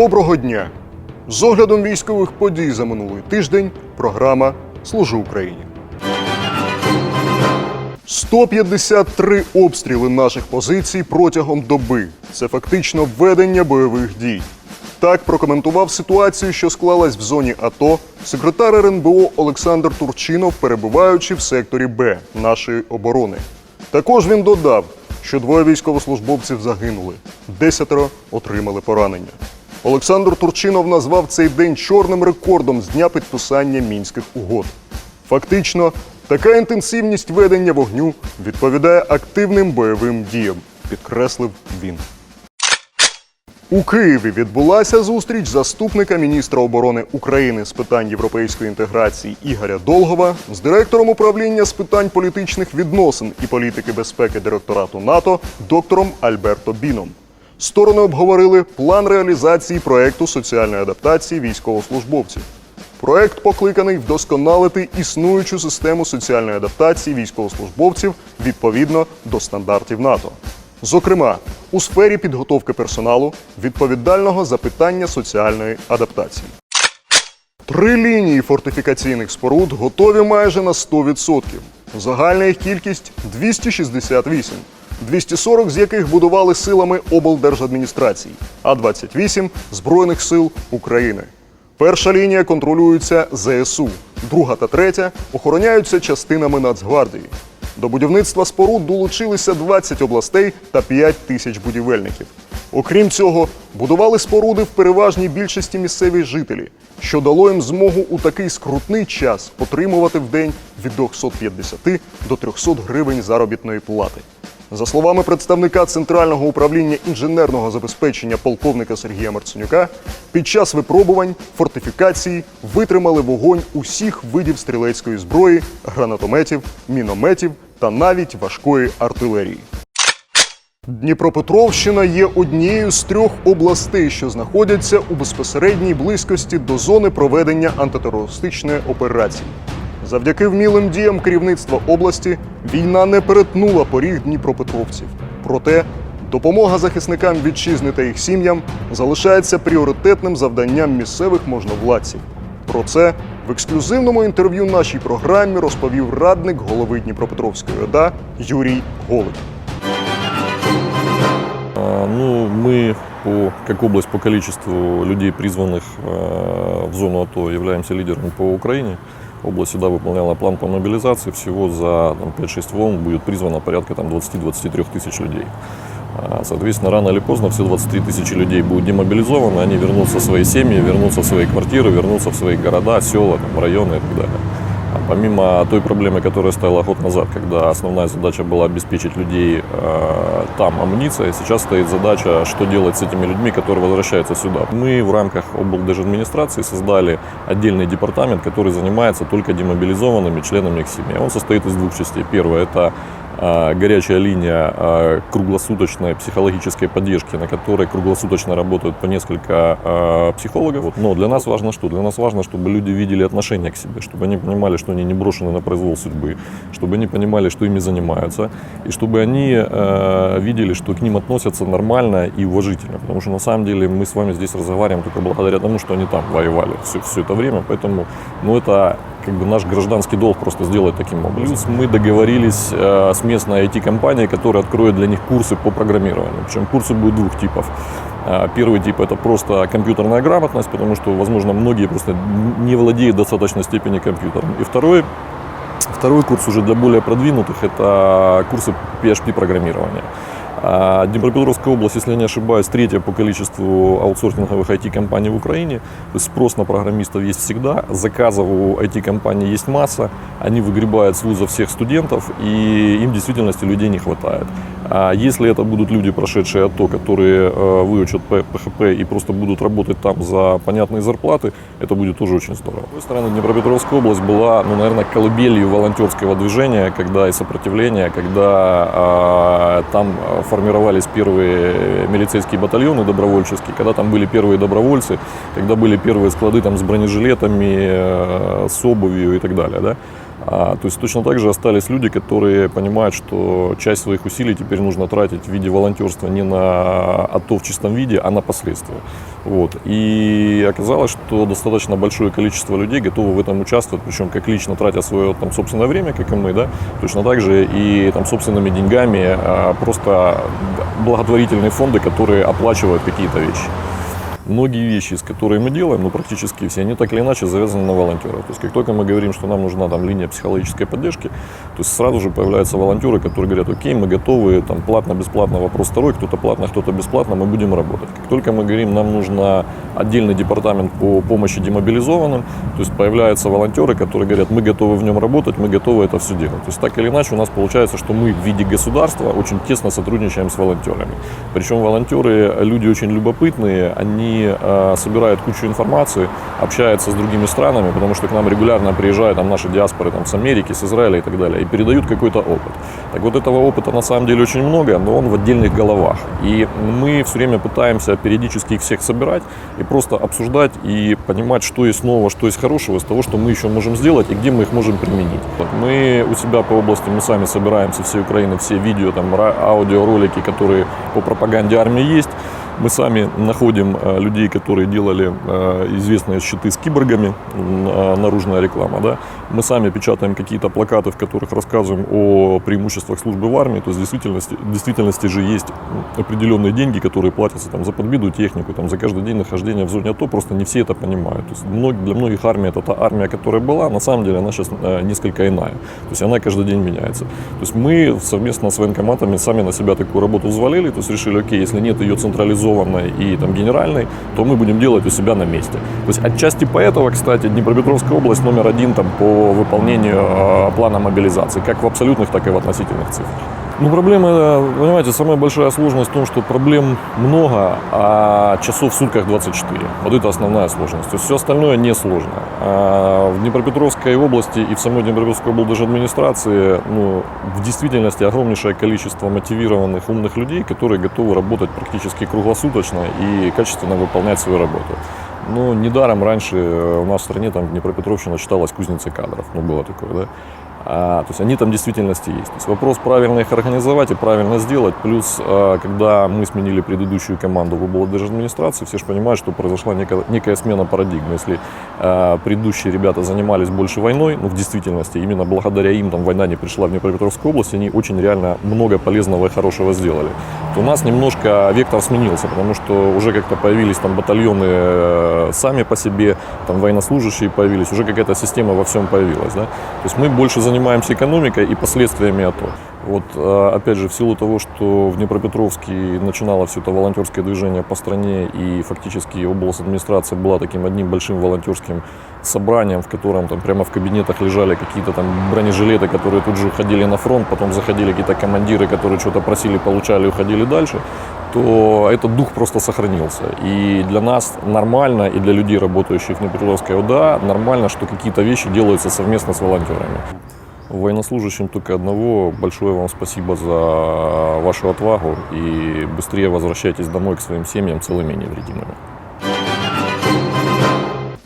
Доброго дня! З оглядом військових подій за минулий тиждень програма Служу Україні. 153 обстріли наших позицій протягом доби. Це фактично ведення бойових дій. Так прокоментував ситуацію, що склалась в зоні АТО, секретар РНБО Олександр Турчинов, перебуваючи в секторі Б нашої оборони. Також він додав, що двоє військовослужбовців загинули, десятеро отримали поранення. Олександр Турчинов назвав цей день чорним рекордом з дня підписання мінських угод. Фактично, така інтенсивність ведення вогню відповідає активним бойовим діям, підкреслив він. У Києві відбулася зустріч заступника міністра оборони України з питань європейської інтеграції Ігоря Долгова з директором управління з питань політичних відносин і політики безпеки директорату НАТО доктором Альберто Біном. Сторони обговорили план реалізації проекту соціальної адаптації військовослужбовців. Проект покликаний вдосконалити існуючу систему соціальної адаптації військовослужбовців відповідно до стандартів НАТО. Зокрема, у сфері підготовки персоналу, відповідального за питання соціальної адаптації. Три лінії фортифікаційних споруд готові майже на 100%. Загальна їх кількість 268, 240 з яких будували силами облдержадміністрацій, а 28 Збройних сил України. Перша лінія контролюється ЗСУ, друга та третя охороняються частинами Нацгвардії. До будівництва споруд долучилися 20 областей та 5 тисяч будівельників. Окрім цього, будували споруди в переважній більшості місцеві жителі, що дало їм змогу у такий скрутний час отримувати в день від 250 до 300 гривень заробітної плати. За словами представника Центрального управління інженерного забезпечення полковника Сергія Марценюка, під час випробувань фортифікації витримали вогонь усіх видів стрілецької зброї, гранатометів, мінометів та навіть важкої артилерії. Дніпропетровщина є однією з трьох областей, що знаходяться у безпосередній близькості до зони проведення антитерористичної операції. Завдяки вмілим діям керівництва області війна не перетнула поріг дніпропетровців. Проте допомога захисникам вітчизни та їх сім'ям залишається пріоритетним завданням місцевих можновладців. Про це в ексклюзивному інтерв'ю нашій програмі розповів радник голови Дніпропетровської ОДА Юрій Голик. А, Ну, мы, по, как область по количеству людей, призванных э, в зону АТО, являемся лидером по Украине. Область всегда выполняла план по мобилизации. Всего за там, 5-6 волн будет призвано порядка там, 20-23 тысяч людей. А, Соответственно, рано или поздно все 23 тысячи людей будут демобилизованы, они вернутся в свои семьи, вернутся в свои квартиры, вернутся в свои города, села, там, районы и так далее. А Помимо той проблемы, которая стояла год назад, когда основная задача была обеспечить людей э, там амуницией, сейчас стоит задача, что делать с этими людьми, которые возвращаются сюда. Мы в рамках облдержадминистрации создали отдельный департамент, который занимается только демобилизованными членами их семьи. Он состоит из двух частей. Первое – это э, горячая линия э, круглосуточной психологической поддержки, на которой круглосуточно работают по несколько э, психологов. Но для нас важно что? Для нас важно, чтобы люди видели отношение к себе, чтобы они понимали, что они не брошены на произвол судьбы, чтобы они понимали, что ими занимаются, и чтобы они э, видели, что к ним относятся нормально и уважительно. Потому что на самом деле мы с вами здесь разговариваем только благодаря тому, что они там воевали все, все это время. Поэтому ну, это как бы наш гражданский долг просто сделать таким образом. Плюс мы договорились э, с местной IT-компанией, которая откроет для них курсы по программированию. Причем курсы будут двух типов. Э, Первый тип это просто компьютерная грамотность, потому что, возможно, многие просто не владеют достаточной степени компьютером. И второй Второй курс уже для более продвинутых – это курсы PHP-программирования. А Днепропетровская область, если я не ошибаюсь, третья по количеству аутсорсинговых IT-компаний в Украине. То есть спрос на программистов есть всегда, заказов у IT-компаний есть масса, они выгребают с вуза всех студентов, и им в действительности людей не хватает. А если это будут люди, прошедшие АТО, которые э, выучат ПХП и просто будут работать там за понятные зарплаты, это будет тоже очень здорово. С другой стороны, Днепропетровская область была, ну, наверное, колыбелью волонтерского движения, когда и сопротивления, когда а, там а, формировались первые милицейские батальоны добровольческие, когда там были первые добровольцы, когда были первые склады там с бронежилетами, э, с обувью и так далее, да. А, то есть точно так же остались люди, которые понимают, что часть своих усилий теперь нужно тратить в виде волонтерства не на АТО в чистом виде, а на последствия. Вот. И оказалось, что достаточно большое количество людей готовы в этом участвовать, причем как лично тратя свое там, собственное время, как и мы, да, точно так же и там, собственными деньгами, а, просто благотворительные фонды, которые оплачивают какие-то вещи. Многие вещи, с которые мы делаем, ну практически все, они так или иначе завязаны на волонтеров. То есть как только мы говорим, что нам нужна там линия психологической поддержки, то есть сразу же появляются волонтеры, которые говорят, окей, мы готовы, там платно, бесплатно, вопрос второй, кто-то платно, кто-то бесплатно, мы будем работать. Как только мы говорим, нам нужно отдельный департамент по помощи демобилизованным, то есть появляются волонтеры, которые говорят, мы готовы в нем работать, мы готовы это все делать. То есть так или иначе у нас получается, что мы в виде государства очень тесно сотрудничаем с волонтерами. Причем волонтеры люди очень любопытные, они э, собирают кучу информации, общаются с другими странами, потому что к нам регулярно приезжают там, наши диаспоры там, с Америки, с Израиля и так далее, и передают какой-то опыт. Так вот этого опыта на самом деле очень много, но он в отдельных головах. И мы все время пытаемся периодически их всех собирать и просто обсуждать и понимать, что есть нового, что есть хорошего из того, что мы еще можем сделать и где мы их можем применить. Мы у себя по области, мы сами собираем со всей Украины все видео, там, аудиоролики, которые по пропаганде армии есть. Мы сами находим э, людей, которые делали э, известные щиты с киборгами, э, наружная реклама. Да? Мы сами печатаем какие-то плакаты, в которых рассказываем о преимуществах службы в армии. То есть в действительности, в действительности же есть определенные деньги, которые платятся там, за подбитую технику, там, за каждый день нахождения в зоне АТО. Просто не все это понимают. То есть для многих армия это та армия, которая была. На самом деле она сейчас э, несколько иная. То есть она каждый день меняется. То есть мы совместно с военкоматами сами на себя такую работу взвалили. То есть решили, окей, если нет ее централизованной и там, генеральной, то мы будем делать у себя на месте. То есть отчасти поэтого, кстати, Днепропетровская область номер один там, по выполнению э, плана мобилизации, как в абсолютных, так и в относительных цифрах. Ну, проблема, понимаете, самая большая сложность в том, что проблем много, а часов в сутках 24. Вот это основная сложность. То есть все остальное не сложно. А в Днепропетровской области и в самой Днепропетровской облдержадминистрации ну, в действительности огромнейшее количество мотивированных, умных людей, которые готовы работать практически круглосуточно и качественно выполнять свою работу. Ну, недаром раньше у нас в стране там Днепропетровщина считалась кузницей кадров. Ну, было такое, да? А, то есть они там в действительности есть. То есть вопрос правильно их организовать и правильно сделать. Плюс, а, когда мы сменили предыдущую команду в облдержадминистрации, все же понимают, что произошла некая, некая смена парадигмы. Если а, предыдущие ребята занимались больше войной, ну в действительности именно благодаря им там война не пришла в Днепропетровскую область, они очень реально много полезного и хорошего сделали. То у нас немножко вектор сменился, потому что уже как-то появились там батальоны э, сами по себе, там военнослужащие появились, уже какая-то система во всем появилась. Да? То есть мы больше занимаемся экономикой и последствиями АТО. Вот, э, опять же, в силу того, что в Днепропетровске начинало все это волонтерское движение по стране, и фактически область администрация была таким одним большим волонтерским собранием, в котором там прямо в кабинетах лежали какие-то там бронежилеты, которые тут же уходили на фронт, потом заходили какие-то командиры, которые что-то просили, получали, уходили дальше, то этот дух просто сохранился. И для нас нормально, и для людей, работающих в Днепропетровской ОДА, нормально, что какие-то вещи делаются совместно с волонтерами. Военнослужащим только одного. Большое вам спасибо за вашу отвагу и быстрее возвращайтесь домой к своим семьям целыми и невредимыми.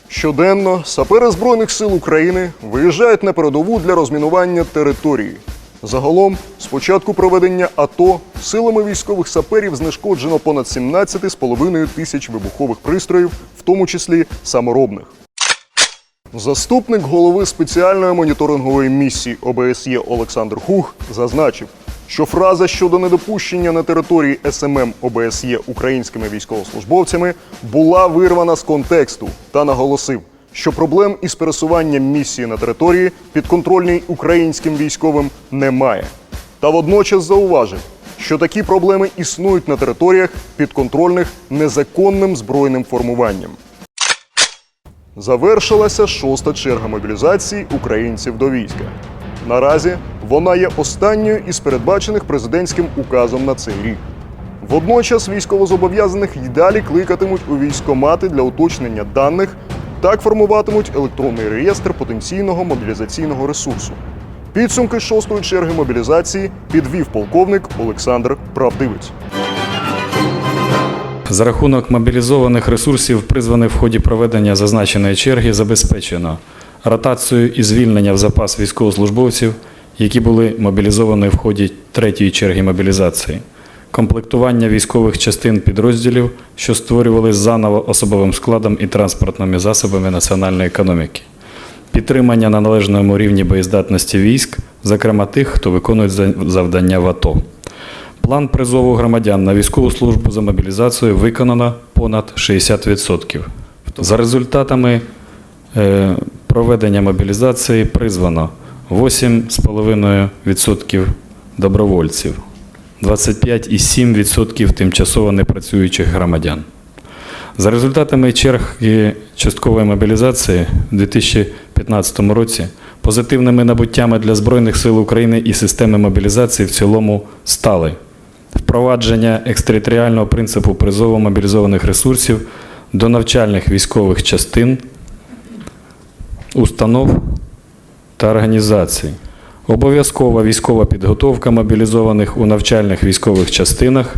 Щоденно сапери Збройних сил України виїжджають на передову для розмінування території. Загалом, з початку проведення АТО силами військових саперів знешкоджено понад 17,5 тисяч вибухових пристроїв, в тому числі саморобних. Заступник голови спеціальної моніторингової місії ОБСЄ Олександр Хух зазначив, що фраза щодо недопущення на території СММ ОБСЄ українськими військовослужбовцями була вирвана з контексту та наголосив, що проблем із пересуванням місії на території підконтрольній українським військовим немає. Та водночас зауважив, що такі проблеми існують на територіях підконтрольних незаконним збройним формуванням. Завершилася шоста черга мобілізації українців до війська. Наразі вона є останньою із передбачених президентським указом на цей рік. Водночас військовозобов'язаних й далі кликатимуть у військомати для уточнення даних, так формуватимуть електронний реєстр потенційного мобілізаційного ресурсу. Підсумки шостої черги мобілізації підвів полковник Олександр Правдивець. За рахунок мобілізованих ресурсів, призваних в ході проведення зазначеної черги, забезпечено ротацію і звільнення в запас військовослужбовців, які були мобілізовані в ході третьої черги мобілізації, комплектування військових частин підрозділів, що створювалися заново особовим складом і транспортними засобами національної економіки, підтримання на належному рівні боєздатності військ, зокрема тих, хто виконує завдання в АТО. План призову громадян на військову службу за мобілізацію виконано понад 60%. За результатами е, проведення мобілізації призвано 8,5% добровольців, 25,7% тимчасово непрацюючих громадян. За результатами черги часткової мобілізації у 2015 році позитивними набуттями для Збройних сил України і системи мобілізації в цілому стали впровадження екстериторіального принципу призову мобілізованих ресурсів до навчальних військових частин, установ та організацій. Обов'язкова військова підготовка мобілізованих у навчальних військових частинах,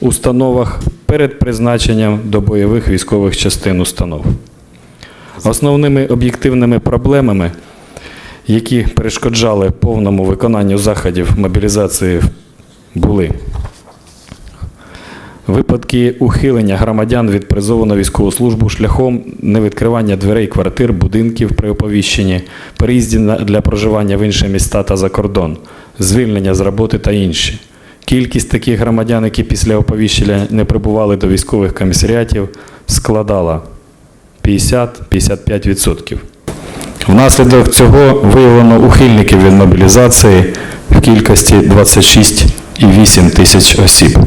установах перед призначенням до бойових військових частин установ. Основними об'єктивними проблемами, які перешкоджали повному виконанню заходів мобілізації, були випадки ухилення громадян від призову на військову службу шляхом невідкривання дверей квартир, будинків при оповіщенні, переїзді для проживання в інші міста та за кордон, звільнення з роботи та інші. Кількість таких громадян, які після оповіщення не прибували до військових комісаріатів, складала 50-55%. Внаслідок цього виявлено ухильників від мобілізації в кількості 26,8 тисяч осіб.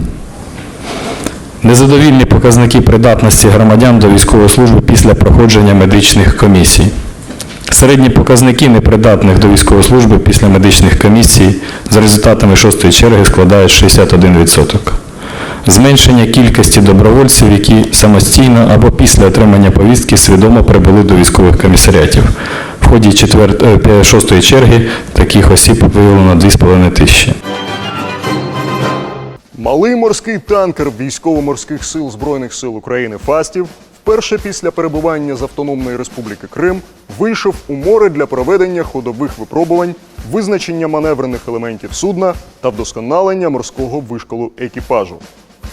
Незадовільні показники придатності громадян до військової служби після проходження медичних комісій. Середні показники непридатних до військової служби після медичних комісій за результатами шостої черги складають 61%. Зменшення кількості добровольців, які самостійно або після отримання повістки свідомо прибули до військових комісаріатів. В ході е, шостої черги таких осіб виявлено 2,5 тисячі. Малий морський танкер військово-морських сил Збройних сил України Фастів вперше після перебування з Автономної Республіки Крим вийшов у море для проведення ходових випробувань, визначення маневрених елементів судна та вдосконалення морського вишколу екіпажу.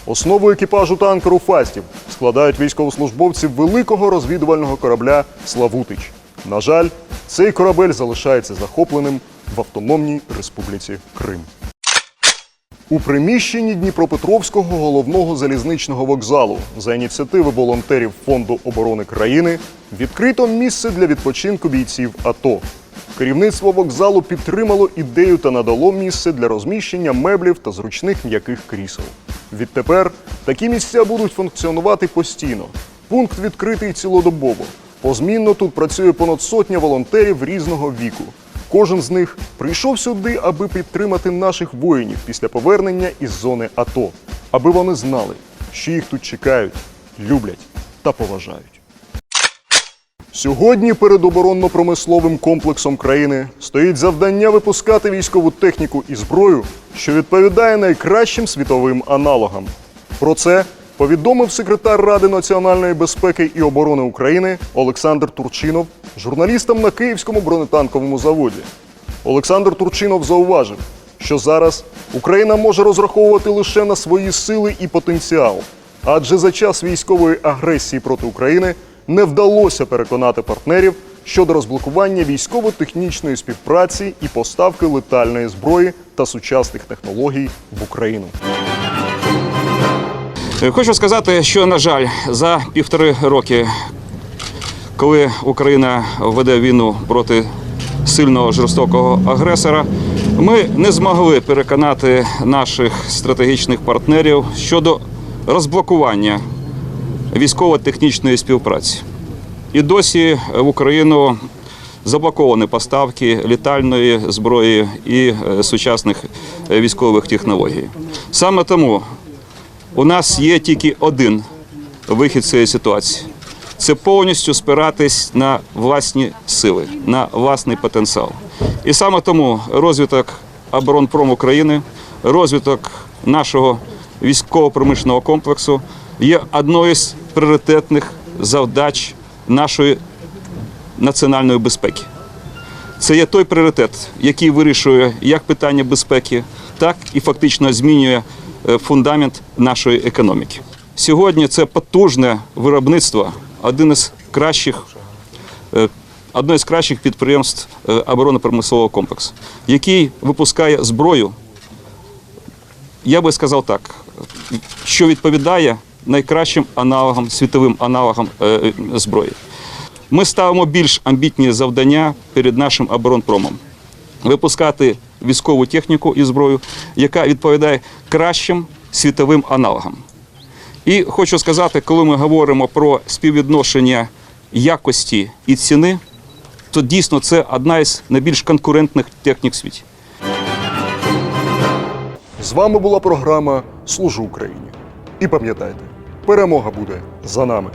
Основу екіпажу танкеру Фастів складають військовослужбовці великого розвідувального корабля Славутич. На жаль, цей корабель залишається захопленим в Автономній Республіці Крим. У приміщенні Дніпропетровського головного залізничного вокзалу за ініціативи волонтерів Фонду оборони країни відкрито місце для відпочинку бійців АТО. Керівництво вокзалу підтримало ідею та надало місце для розміщення меблів та зручних м'яких крісел. Відтепер такі місця будуть функціонувати постійно. Пункт відкритий цілодобово. Позмінно тут працює понад сотня волонтерів різного віку. Кожен з них прийшов сюди, аби підтримати наших воїнів після повернення із зони АТО, аби вони знали, що їх тут чекають, люблять та поважають. Сьогодні перед оборонно-промисловим комплексом країни стоїть завдання випускати військову техніку і зброю, що відповідає найкращим світовим аналогам. Про це повідомив секретар Ради національної безпеки і оборони України Олександр Турчинов журналістам на Київському бронетанковому заводі. Олександр Турчинов зауважив, що зараз Україна може розраховувати лише на свої сили і потенціал, адже за час військової агресії проти України не вдалося переконати партнерів щодо розблокування військово-технічної співпраці і поставки летальної зброї та сучасних технологій в Україну. Е, Хочу сказати, що, на жаль, за півтори роки, коли Україна веде війну проти сильного жорстокого агресора, ми не змогли переконати наших стратегічних партнерів щодо розблокування військово-технічної співпраці. І досі в Україну заблоковані поставки літальної зброї і е, сучасних е, військових технологій. Саме тому у нас є тільки один вихід з цієї ситуації. Це повністю спиратись на власні сили, на власний потенціал. І саме тому розвиток оборонпром України, розвиток нашого військово-промишленого комплексу є одною з пріоритетних завдач нашої національної безпеки. Це є той пріоритет, який вирішує як питання безпеки, так і фактично змінює е, фундамент нашої економіки. Сьогодні це потужне виробництво, один із кращих, е, одне із кращих підприємств е, оборонно-промислового комплексу, який випускає зброю, я би сказав так, що відповідає найкращим аналогам, світовим аналогам е, зброї. Ми ставимо більш амбітні завдання перед нашим оборонпромом. Випускати військову техніку і зброю, яка відповідає кращим світовим аналогам. І хочу сказати, коли ми говоримо про співвідношення якості і ціни, то дійсно це одна із найбільш конкурентних технік в світі. З вами була програма Служу Україні. І пам'ятайте, перемога буде за нами.